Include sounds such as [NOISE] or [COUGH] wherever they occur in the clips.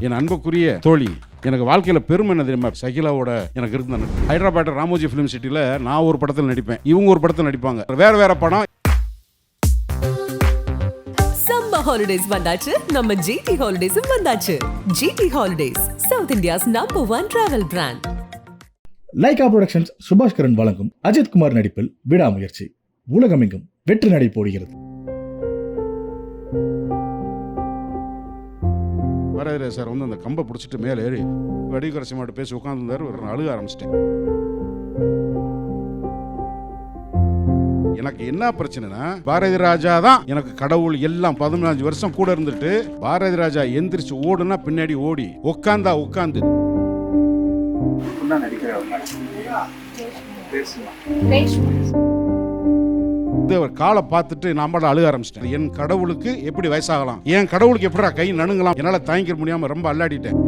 என் அன்புக்குரிய தோழி எனக்கு வாழ்க்கையில் பெருமை என்ன தெரியுமா? சகிலாவோட எனக்கு இருந்த. ஹைதராபாத் ராமோஜி ஃபிலிம் சிட்டியில் நான் ஒரு படத்தில் நடிப்பேன். இவங்க ஒரு படத்தில் நடிப்பாங்க. வேற வேற படம். சம்மர் ஹாலிடேஸ் வந்தாச்சு. நம்ம ஜிடி ஹாலிடேஸும் வந்தாச்சு. GT holidays south India's number one travel brand Lyca productions Subash Karan வழங்கும் அஜித் குமார் நடிப்பில் விடாமுயற்சி. உலகமெங்கும் வெற்றி நடை போடுகிறது. வரதரே சார் வந்து அந்த கம்பை பிடிச்சிட்டு மேலே ஏறி வடிகரசி மாட்டு பேசி உட்காந்துருந்தாரு ஒரு நாள் அழுக ஆரம்பிச்சிட்டேன். எனக்கு என்ன பிரச்சனைனா பாரதி ராஜா தான் எனக்கு கடவுள் எல்லாம் பதினஞ்சு வருஷம் கூட இருந்துட்டு பாரதி ராஜா எந்திரிச்சு ஓடுனா பின்னாடி ஓடி உட்காந்தா உட்காந்து. இது அவர் காலை பார்த்துட்டு நான் அழுக ஆரம்பிச்சிட்டேன். என் கடவுளுக்கு எப்படி வயசாகலாம்? என் கடவுளுக்கு எப்படிடா கை நணுங்கலாம்? என்னால் தாங்கிக்க முடியாமல் ரொம்ப அல்லாடிட்டேன்.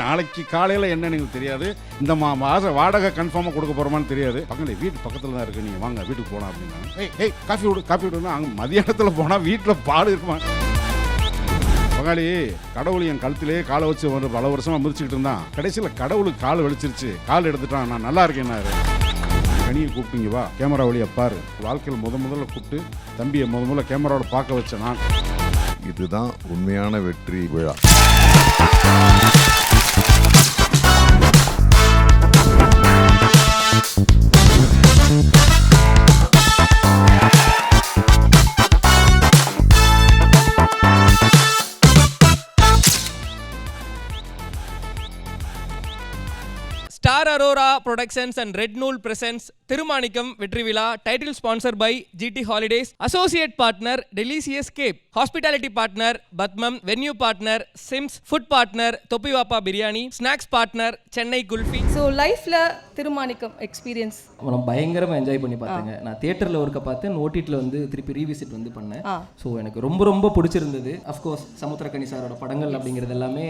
நாளைக்கு காலையில் என்ன எனக்கு தெரியாது. இந்த மா மாதம் வாடகை கன்ஃபார்மாக கொடுக்க போகிறோமான்னு தெரியாது. பக்கத்தில் வீட்டு பக்கத்தில் தான் இருக்குது நீங்கள் வாங்க வீட்டுக்கு போகலாம் அப்படின்னா ஏய் ஏய் காஃபி விடு காஃபி விடுன்னா அங்கே மதியானத்தில் போனால் வீட்டில் பால் இருக்குமா? பங்காளி கடவுள் என் கழுத்திலே காலை வச்சு ஒரு பல வருஷமாக முதிச்சுக்கிட்டு இருந்தான். கடைசியில் கடவுளுக்கு கால் வெளிச்சிருச்சு கால் எடுத்துட்டான். நான் நல்லா இருக்கேன்னாரு கனியை கூப்பிட்டீங்க வா. கேமரா வழியை பாரு. வாழ்க்கையில் முத முதல்ல கூப்பிட்டு தம்பியை முத முதல்ல கேமராவோட பார்க்க வச்ச நான். இதுதான் உண்மையான வெற்றி விழா. Star Arora productions and red Nool presents Thirumanickam வெற்றி விழா title sponsor by GT holidays associate partner delicious cafe hospitality partner Padmam venue partner Sims food partner Thoppivappa biryani snacks partner Chennai kulfi so லைஃப்பில் Thirumanickam experience நான் பயங்கரமாக enjoy பண்ணி பார்த்தேங்க. நான் தியேட்டரில் ஒருக்க பார்த்தேன் ஓடிடியில் வந்து திருப்பி ரீவிசிட் வந்து பண்ணேன். ஸோ எனக்கு ரொம்ப ரொம்ப பிடிச்சிருந்தது. அஃப்கோர்ஸ் சமுத்திரக்கனி சாரோட படங்கள் அப்படிங்கிறது எல்லாமே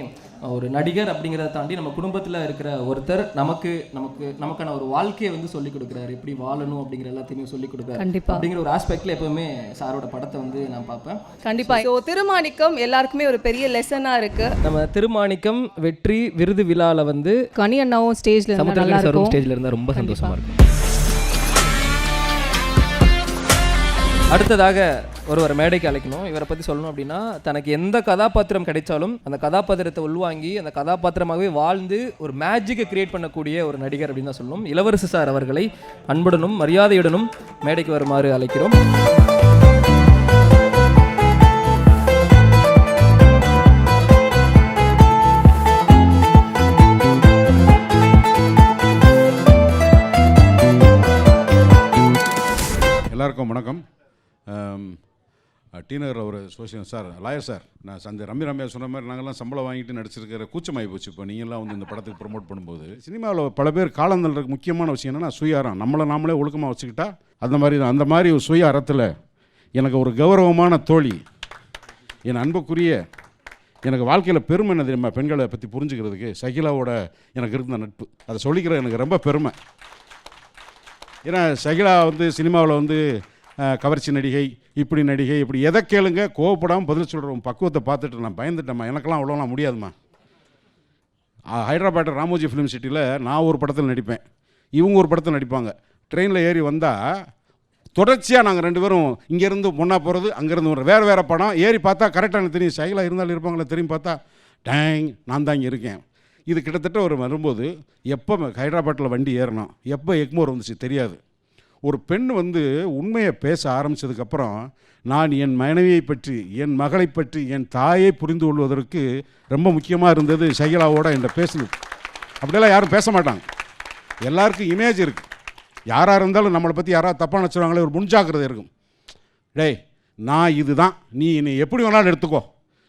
ஒரு நடிகர் அப்படிங்கிறத தாண்டி நம்ம குடும்பத்தில் இருக்கிற ஒருத்தர் நமக்கு நமக்கு நமக்கான ஒரு வாழ்க்கையை வந்து சொல்லிக் கொடுக்குறாரு. எப்படி வாழணும் அப்படிங்கிற எல்லாத்தையுமே சொல்லிக் கொடுக்குறாரு. கண்டிப்பா. அப்படிங்கிற ஒரு ஆஸ்பெக்டில் எப்பவுமே சாரோட படத்தை வந்து நான் பார்ப்பேன். கண்டிப்பாக ஸோ திருமாணிக்கம் எல்லாருக்குமே ஒரு பெரிய லெசனாக இருக்குது நம்ம திருமாணிக்கம் வெற்றி விருது விழாவில் வந்து கனி அண்ணாவும் ஸ்டேஜில் நல்லா சமுத்திரக்கனி சாரும் ஸ்டேஜில் இருந்தால் ரொம்ப சந்தோஷமா இருக்கும். அடுத்ததாக ஒருவர் மேடைக்கு அழைக்கணும். இவரை பற்றி சொல்லணும் அப்படின்னா தனக்கு எந்த கதாபாத்திரம் கிடைச்சாலும் அந்த கதாபாத்திரத்தை உள்வாங்கி அந்த கதாபாத்திரமாகவே வாழ்ந்து ஒரு மேஜிக்கை கிரியேட் பண்ணக்கூடிய ஒரு நடிகர் அப்படின்னு தான் சொல்லணும். இளவரசு சார் அவர்களை அன்புடனும் மரியாதையுடனும் மேடைக்கு வருமாறு அழைக்கிறோம். எல்லாருக்கும் வணக்கம். டீனர் அவர் சோசியம் சார் லாயர் சார் நான் அந்த ரம்மி ரம்யா சொன்ன மாதிரி நாங்கள்லாம் சம்பளம் வாங்கிட்டு நடிச்சிருக்கிற கூச்சமாகி போச்சு. இப்போ நீங்களாம் வந்து இந்த படத்துக்கு ப்ரொமோட் பண்ணும்போது சினிமாவில் பல பேர் காலம் தள்ளுறதுக்கு முக்கியமான விஷயம் என்னன்னா சுயாரம். நம்மளை நாமளே ஒழுக்கமாக வச்சுக்கிட்டா அந்த மாதிரி தான். அந்த மாதிரி ஒரு சுய அறத்தில் எனக்கு ஒரு கௌரவமான தோழி என் அன்புக்குரிய எனக்கு வாழ்க்கையில் பெருமை என்ன தெரியுமா? பெண்களை பற்றி புரிஞ்சுக்கிறதுக்கு சகிலாவோட எனக்கு இருந்த நட்பு. அதை சொல்லிக்கிற எனக்கு ரொம்ப பெருமை. ஏன்னா சகிலா வந்து சினிமாவில் வந்து கவர்ச்சி நடிகை இப்படி நடிகை இப்படி. எதை கேளுங்க கோவப்படாமல் பதில் சொல்கிறோம் பக்குவத்தை பார்த்துட்டு நான் பயந்துட்டேம்மா. எனக்கெல்லாம் அவ்வளோலாம் முடியாதும்மா. அஹ், ராமோஜி ஃபிலிம் சிட்டியில் நான் ஒரு படத்தில் நடிப்பேன். இவங்க ஒரு படத்தில் நடிப்பாங்க. ட்ரெயினில் ஏறி வந்தால் தொடர்ச்சியாக நாங்கள் ரெண்டு பேரும் இங்கேருந்து ஒன்றா போகிறது அங்கேருந்து ஒரு வேறு வேறு படம். ஏறி பார்த்தா கரெக்டாக தெரியும். சைலாக இருந்தாலும் இருப்பாங்களே தெரியும் பார்த்தா டேங் நான் தான் இங்கே இருக்கேன். இது கிட்டத்தட்ட ஒரு வரும்போது எப்போ ஹைதராபாட்டில் வண்டி ஏறணும்? எப்போ எக்மோர் வந்துச்சு? தெரியாது. ஒரு பெண் வந்து உண்மையை பேச ஆரம்பித்ததுக்கப்புறம் நான் என் மனைவியை பற்றி என் மகளை பற்றி என் தாயை புரிந்து கொள்வதற்கு ரொம்ப முக்கியமாக இருந்தது சைலாவோட என்கிட்ட பேசுனது. அப்படியெல்லாம் யாரும் பேச மாட்டாங்க. எல்லாருக்கும் இமேஜ் இருக்குது யாராக இருந்தாலும் நம்மளை பற்றி யாராவது தப்பாக நினச்சிருவாங்களே ஒரு முன்ஜாக்கிரதை இருக்கும். டேய் நான் இதுதான். நீ என்னை எப்படி வேணாலும் எடுத்துக்கோ.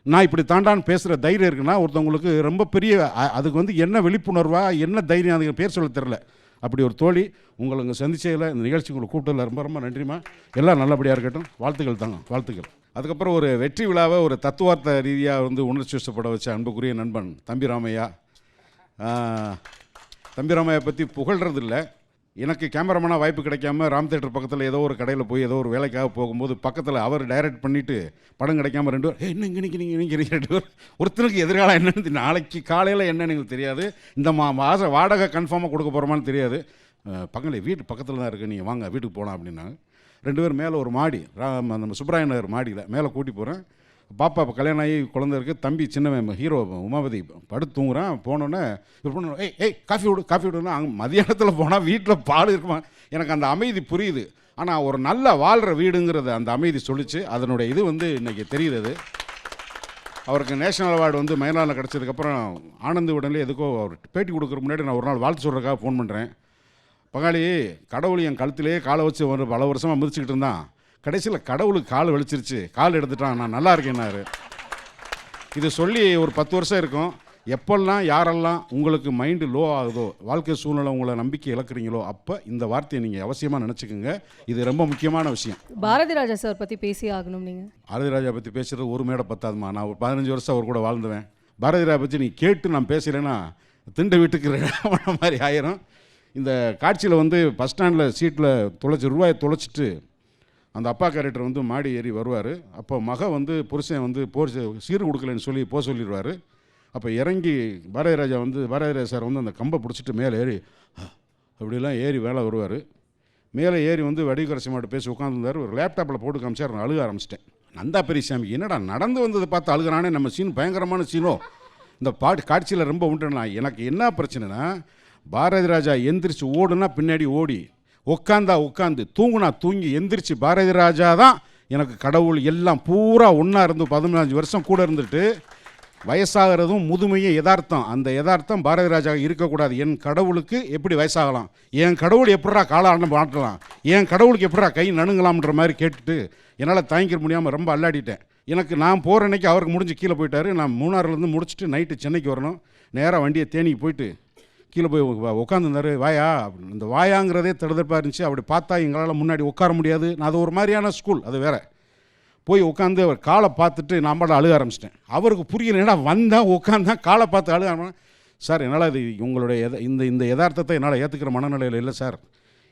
நான் இப்படி தாண்டான்னு பேசுகிற தைரியம் இருக்குன்னா ஒருத்தவங்களுக்கு ரொம்ப பெரிய அதுக்கு வந்து என்ன விழிப்புணர்வாக என்ன தைரியம் அதுக்கு பேர் சொல்ல தெரில அப்படி ஒரு தோழி உங்களை இங்கே சந்திச்சதில் இந்த நிகழ்ச்சி உங்களுக்கு கூப்பிட்டதில் ரொம்ப ரொம்ப நன்றிமா எல்லாம் நல்லபடியாக இருக்கட்டும். வாழ்த்துக்கள் தாங்க. வாழ்த்துக்கள். அதுக்கப்புறம் ஒரு வெற்றி விழாவை ஒரு தத்துவார்த்த ரீதியாக வந்து உணர்ச்சி வசப்பட வச்ச அன்புக்குரிய நண்பன் தம்பி ராமையா தம்பி ராமையா பற்றி புகழ்றது இல்லை எனக்கு கேமராமேனாக வாய்ப்பு கிடைக்காம ராம் தேட்டர் பக்கத்தில் ஏதோ ஒரு கடையில் போய் ஏதோ ஒரு வேலைக்காக போகும்போது பக்கத்தில் அவர் டைரக்ட் பண்ணிவிட்டு படம் கிடைக்காம ரெண்டு பேர் "ஏய், என்ன இங்கே நிற்கிறீங்க ரெண்டு பேர் ஒருத்தனுக்கு எதிர்காலம் என்னன்னு நாளைக்கு காலையில் என்னன்னு எங்களுக்கு தெரியாது. இந்த மா மாத வாடகை கன்ஃபார்மாக கொடுக்க போகிறோமான்னு தெரியாது. பக்கத்தில் வீட்டு பக்கத்தில் தான் இருக்குது நீங்கள் வாங்க வீட்டுக்கு போகலாம் அப்படின்னாங்க. ரெண்டு பேர் மேலே ஒரு மாடி ரா- நம்ம சுப்ராய நகர் மாடியில் மேலே கூட்டி போகிறேன் பாப்பா இப்போ கல்யாணம் ஆகி குழந்தை இருக்குது தம்பி சின்னவன் ஹீரோ உமாபதி படுத்து தூங்குறான். போனோன்னே ஏய் ஏய் காஃபி விடு காஃபி விடுன்னா அங்கே மதியானத்தில் போனால் வீட்டில் பால் இருக்குமா? எனக்கு அந்த அமைதி புரியுது. ஆனால் ஒரு நல்ல வாழ்கிற வீடுங்கிறத அந்த அமைதி சொல்லிச்சு. அதனுடைய இது வந்து இன்றைக்கி தெரியுது அவருக்கு நேஷனல் அவார்டு வந்து மயிலாளில் கிடச்சதுக்கப்புறம் ஆனந்த உடனே எதுக்கோ அவர் பேட்டி கொடுக்குற முன்னாடி நான் ஒரு நாள் வாழ்த்து சொல்கிறக்காக ஃபோன் பண்ணுறேன் பங்காளி கடவுள் என் கழுத்திலே காலை வச்சு ஒரு பல வருஷமாக மிதிச்சுக்கிட்டு இருந்தான். கடைசியில் கடவுளுக்கு கால் வலிச்சிருச்சு. கால் எடுத்துட்டான். நான் நல்லா இருக்கேன்னாரு இது சொல்லி ஒரு பத்து வருஷம் இருக்கும். எப்பெல்லாம் யாரெல்லாம் உங்களுக்கு மைண்டு லோ ஆகுதோ வாழ்க்கை சூழ்நிலை உங்களை நம்பிக்கை இழக்கிறீங்களோ அப்போ இந்த வார்த்தையை நீங்கள் அவசியமாக நினச்சிக்கோங்க. இது ரொம்ப முக்கியமான விஷயம். பாரதி ராஜா சார் பற்றி பேசி ஆகணும் நீங்கள் பாரதி ராஜா பற்றி பேசுகிறது ஒரு மேடை பத்தாதுமா. நான் ஒரு பதினஞ்சு வருஷம் அவர் கூட வாழ்ந்துவேன். பாரதி ராஜா பற்றி நீ கேட்டு நான் பேசுகிறேன்னா திண்டு வீட்டுக்கு [LAUGHS] மாதிரி ஆயிரும். இந்த காட்சியில் வந்து பஸ் ஸ்டாண்டில் சீட்டில் தொலைச்சி ரூபாயை தொலைச்சிட்டு அந்த அப்பா கேரக்டர் வந்து மாடி ஏறி வருவார். அப்போ மக வந்து புருஷன் வந்து போர் சீர் கொடுக்கலன்னு சொல்லி போக சொல்லிடுவார். அப்போ இறங்கி பாரதி ராஜா வந்து பாரதிராஜா சார் வந்து அந்த கம்பை பிடிச்சிட்டு மேலே ஏறி அப்படிலாம் ஏறி வேலை வருவார். மேலே ஏறி வந்து வடிகரசி மாட்டு பேசி உட்காந்துருந்தார் ஒரு லேப்டாப்பில் போட்டு காமிச்சார். நான் அழுக ஆரம்பிச்சிட்டேன். நந்தா பெரியசாமி என்னடா நடந்து வந்ததை பார்த்து அழுகிறானே? நம்ம சீன் பயங்கரமான சீனோ இந்த பாட்டு காட்சியில் ரொம்ப உண்டுனா எனக்கு என்ன பிரச்சனைனா பாரதி ராஜா எந்திரிச்சு ஓடுனா பின்னாடி ஓடி உட்காந்தா உட்காந்து தூங்குனா தூங்கி எந்திரிச்சு பாரதி ராஜா தான் எனக்கு கடவுள் எல்லாம் பூரா ஒன்றா இருந்து பதினஞ்சு வருஷம் கூட இருந்துட்டு வயசாகிறதும் முதுமையும் யதார்த்தம். அந்த யதார்த்தம் பாரதி ராஜா இருக்கக்கூடாது. என் கடவுளுக்கு எப்படி வயசாகலாம்? என் கடவுள் எப்படா காலாண்டு மாட்டலாம் என் கடவுளுக்கு எப்படா கை நணுங்கலாம்ன்ற மாதிரி கேட்டுட்டு என்னால் தாங்கிக்க முடியாமல் ரொம்ப அல்லாடிட்டேன் எனக்கு நான் போகிற அன்னைக்கு அவருக்கு முடிஞ்சு கீழே போயிட்டார். நான் மூணாறுலேருந்து முடிச்சுட்டு நைட்டு சென்னைக்கு வரணும். நேராக வண்டியை தேனிக்கு போயிட்டு கீழே போய் உட்காந்துருந்தாரு வாயா அப்படின்னு. இந்த வாயாங்கிறதே தடுதற்பாக இருந்துச்சு. அப்படி பார்த்தா எங்களால் முன்னாடி உட்கார முடியாது. நான் அது ஒரு மாதிரியான ஸ்கூல் அது வேற. போய் உட்காந்து அவர் காலை பார்த்துட்டு நான் பாட அழுக ஆரம்பிச்சிட்டேன். அவருக்கு புரியல ஏன்னா வந்தேன் உட்காந்தான் காலை பார்த்து அழுக ஆரம்பிச்சேன். சார் என்னால் இது உங்களுடைய இந்த இந்த யதார்த்தத்தை என்னால் ஏற்றுக்கிற மனநிலையில் இல்லை சார்.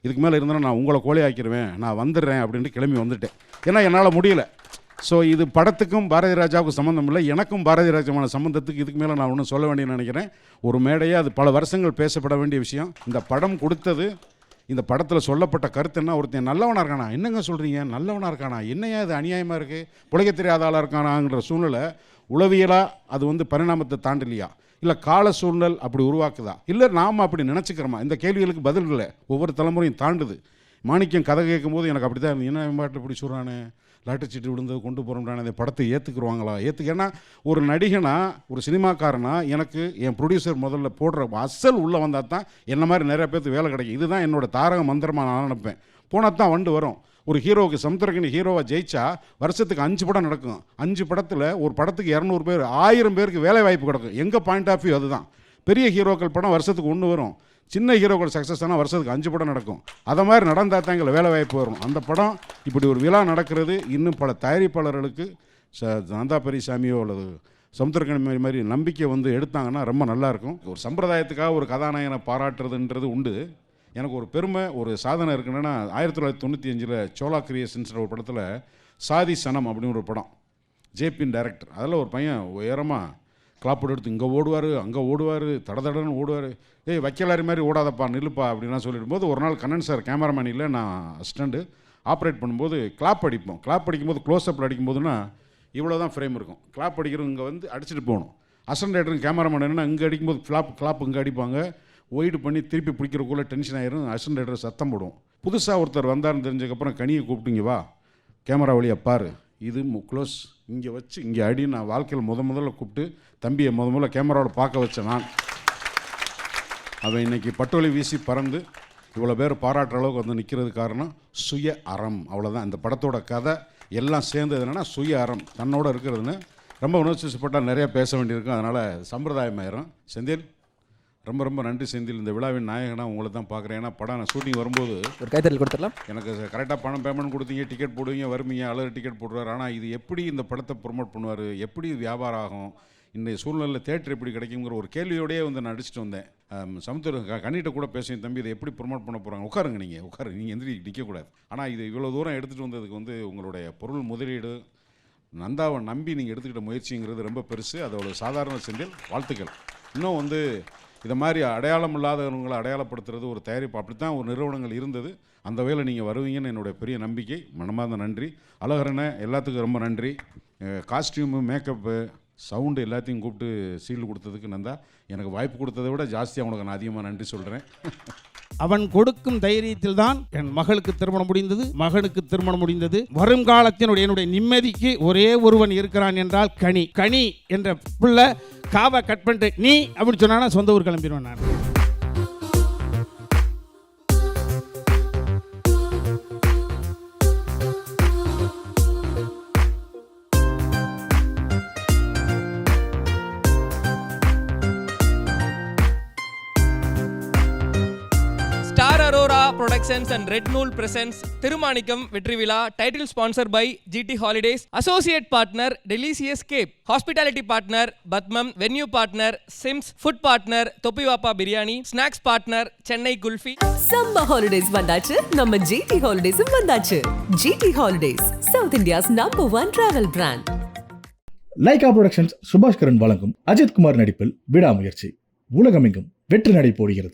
இதுக்கு மேலே இருந்தால் நான் உங்களை கோழி ஆக்கிடுவேன் நான் வந்துடுறேன் அப்படின்ட்டு கிளம்பி வந்துட்டேன். ஏன்னா என்னால் முடியல. ஸோ இது படத்துக்கும் பாரதி ராஜாவுக்கும் சம்மந்தம் இல்லை. எனக்கும் பாரதி ராஜாவான சம்மந்தத்துக்கு இதுக்கு மேலே நான் ஒன்றும் சொல்ல வேண்டியன்னு நினைக்கிறேன். ஒரு மேடையே அது பல வருஷங்கள் பேசப்பட வேண்டிய விஷயம். இந்த படம் கொடுத்தது இந்த படத்தில் சொல்லப்பட்ட கருத்து என்ன? ஒருத்தன் நல்லவனாக இருக்கானா? என்னங்க சொல்கிறீங்க நல்லவனாக இருக்கானா? என்னையா இது அநியாயமாக இருக்குது பிழைக்க தெரியாத ஆளாக இருக்கானாங்கிற சூழ்நிலை உளவியலாக அது வந்து பரிணாமத்தை தாண்டலையா? இல்லை கால சூழ்நிலை அப்படி உருவாக்குதா? இல்லை நாம் அப்படி நினச்சிக்கிறோமா? இந்த கேள்விகளுக்கு பதில் இல்லை. ஒவ்வொரு தலைமுறையும் தாண்டுது. மாணிக்கம் கதை கேட்கும்போது எனக்கு அப்படி தான் என்ன பாட்டு இப்படி சொல்கிறானு லாட்டச்சீட்டு விழுந்தது கொண்டு போகிறோம்டான அந்த படத்தை ஏற்றுக்குருவாங்களா ஏற்றுக்கன்னா ஒரு நடிகனா ஒரு சினிமாக்காரனா எனக்கு என் ப்ரொடியூசர் முதல்ல போடுற அசல் உள்ளே வந்தால் தான் என்ன மாதிரி நிறைய பேர்த்துக்கு வேலை கிடைக்கும். இதுதான் என்னோட தாரக மந்திரமாக நான் நினைப்பேன். போனால் தான் வண்டு வரும். ஒரு ஹீரோவுக்கு சமுத்திரக்கணி ஹீரோவாக ஜெயிச்சா வருஷத்துக்கு அஞ்சு படம் நடக்கும். அஞ்சு படத்தில் ஒரு படத்துக்கு இரநூறு பேர் ஆயிரம் பேருக்கு வேலை வாய்ப்பு கிடக்கும். எங்கள் பாயிண்ட் ஆஃப் வியூ அதுதான். பெரிய ஹீரோக்கள் படம் வருஷத்துக்கு ஒன்று வரும். சின்ன ஹீரோக்கள் சக்ஸஸ் ஆனால் வருஷத்துக்கு அஞ்சு படம் நடக்கும். அதை மாதிரி நடந்தால் தான் எங்களை வேலை வாய்ப்பு வரும். அந்த படம் இப்படி ஒரு விழா நடக்கிறது இன்னும் பல தயாரிப்பாளர்களுக்கு ச நந்தா பெரியசாமியோ அல்லது சமுத்திரக்கணி மாதிரி மாதிரி நம்பிக்கை வந்து எடுத்தாங்கன்னா ரொம்ப நல்லாயிருக்கும் ஒரு சம்பிரதாயத்துக்காக ஒரு கதாநாயகனை பாராட்டுறதுன்றது உண்டு. எனக்கு ஒரு பெருமை ஒரு சாதனை இருக்குன்னா ஆயிரத்தி தொள்ளாயிரத்தி தொண்ணூற்றி அஞ்சில் சோலா கிரியேஷன்ஸ்ன்ற ஒரு படத்தில் சாதி சனம் அப்படின்னு ஒரு படம். ஜேபின் டைரக்டர் அதில் ஒரு பையன் உயரமாக கிளாப்போடு எடுத்து இங்கே ஓடுவார் அங்கே ஓடுவார் தட தடன்னு ஓடுவார். ஏய் வைக்கலாரி மாதிரி ஓடாதப்பா நில்லுப்பா அப்படின்லாம் சொல்லிடும் போது ஒரு நாள் கண்ணன் சார் கேமராமேன் இல்லை நான் அசிஸ்டண்ட்டு ஆப்ரேட் பண்ணும்போது கிளாப் அடிப்போம். கிளாப் அடிக்கும்போது க்ளோஸ்அப்பில் அடிக்கும்போதுன்னா இவ்வளோ தான் ஃப்ரேம் இருக்கும். கிளாப் அடிக்கிறவங்க இங்கே வந்து அடிச்சுட்டு போகணும். அசன் ரைட்டரும் கேமராமேன் என்னன்னா இங்கே அடிக்கும்போது ஃப்ளாப் கிளாப் இங்கே அடிப்பாங்க. ஒயிட் பண்ணி திருப்பி பிடிக்கிறக்குள்ளே டென்ஷன் ஆயிரும். அசன் ரைடர் சத்தம் போடும் புதுசாக ஒருத்தர் வந்தார்னு தெரிஞ்சதுக்கப்புறம் கனியை கூப்பிட்டுங்க வா. கேமரா வழியாக பாரு. இது க்ளோஸ் இங்கே வச்சு இங்கே அடி நான் வாழ்க்கையில் முத முதல்ல கூப்பிட்டு தம்பியை முத முதல்ல கேமராவோட பார்க்க வச்சேன் நான். அவன் இன்றைக்கி பட்டோலி வீசி பறந்து இவ்வளோ பேர் பாராட்டுற அளவுக்கு வந்து நிற்கிறது காரணம் சுய அறம். அவ்வளோதான் இந்த படத்தோட கதை எல்லாம் சேர்ந்தது என்னென்னா சுய அறம். தன்னோட இருக்கிறதுன்னு ரொம்ப உணர்ச்சிப்பட்டால் நிறையா பேச வேண்டியிருக்கும். அதனால் சம்பிரதாயமாயிரும் செந்தில்? ரொம்ப ரொம்ப நன்றி செந்தில். இந்த விழாவின் நாயகனாக உங்களை தான் பார்க்குறேன். ஏன்னா படம் நான் ஷூட்டிங் வரும்போது ஒரு கைத்தறல் கொடுத்துடலாம். எனக்கு கரெக்டாக பணம் பேமெண்ட் கொடுத்தீங்க டிக்கெட் போடுவீங்க வருவீங்க அழகு டிக்கெட் போடுவார் ஆனால் இது எப்படி இந்த படத்தை ப்ரொமோட் பண்ணுவார்? எப்படி வியாபாரம் ஆகும்? இன்றைய சூழ்நிலையில் தேட்டர் எப்படி கிடைக்குங்கிற ஒரு கேள்வியோடயே வந்து நான் நடிச்சிட்டு வந்தேன். க- கண்ணிட்ட கூட பேசுவேன் தம்பி இதை எப்படி ப்ரொமோட் பண்ண போகிறாங்க உட்காருங்க நீங்கள் உட்காருங்க. நீங்கள் எந்திரி நிற்கக்கூடாது ஆனால் இது இவ்வளோ தூரம் எடுத்துகிட்டு வந்ததுக்கு வந்து உங்களுடைய பொருள் முதலீடு நந்தாவை நம்பி நீங்கள் எடுத்துக்கிட்ட முயற்சிங்கிறது ரொம்ப பெருசு. அதோட சாதாரண செந்தில் வாழ்த்துக்கள். இன்னும் வந்து இதை மாதிரி அடையாளம் இல்லாதவங்களை அடையாளப்படுத்துறது ஒரு தயாரிப்பு. அப்படி தான் ஒரு நிறுவனங்கள் இருந்தது. அந்த வேலை நீங்கள் வருவீங்கன்னு என்னுடைய பெரிய நம்பிக்கை. மனமார்ந்த நன்றி. அழகரனை எல்லாத்துக்கும் ரொம்ப நன்றி. காஸ்டியூமு மேக்கப்பு சவுண்டு எல்லாத்தையும் கூப்பிட்டு சீல் கொடுத்ததுக்கு நந்தா. எனக்கு வாய்ப்பு கொடுத்ததை விட ஜாஸ்தியாக உனக்கு நான் அதிகமாக நன்றி சொல்கிறேன் அவன் கொடுக்கும் தைரியத்தில் தான் என் மகளுக்கு திருமணம் முடிந்தது மகனுக்கு திருமணம் முடிந்தது. வருங்காலத்தினுடைய என்னுடைய நிம்மதிக்கு ஒரே ஒருவன் இருக்கிறான் என்றால் கனி. கனி என்ற பிள்ளை காவை கட் பண்ணிட்டு நீ அப்படின்னு சொன்னா சொந்த ஊர் கிளம்பிடுவேன் நான். Productions and red Nool presents Thirumanickam வெற்றி விழா title sponsor by GT holidays associate partner delicious cafe hospitality partner Padmam venue partner Sims food partner Thoppivappa biryani snacks partner Chennai kulfi summer holidays வந்தாச்சு நம்ம GT ஹாலிடேஸும் வந்தாச்சு. GT holidays south India's number one travel brand Lyca productions Subaskaran வழங்கும் அஜித் குமார் நடிப்பில் விடாமுயற்சி. உலகமெங்கும் வெற்றி நடை போடுகிறது.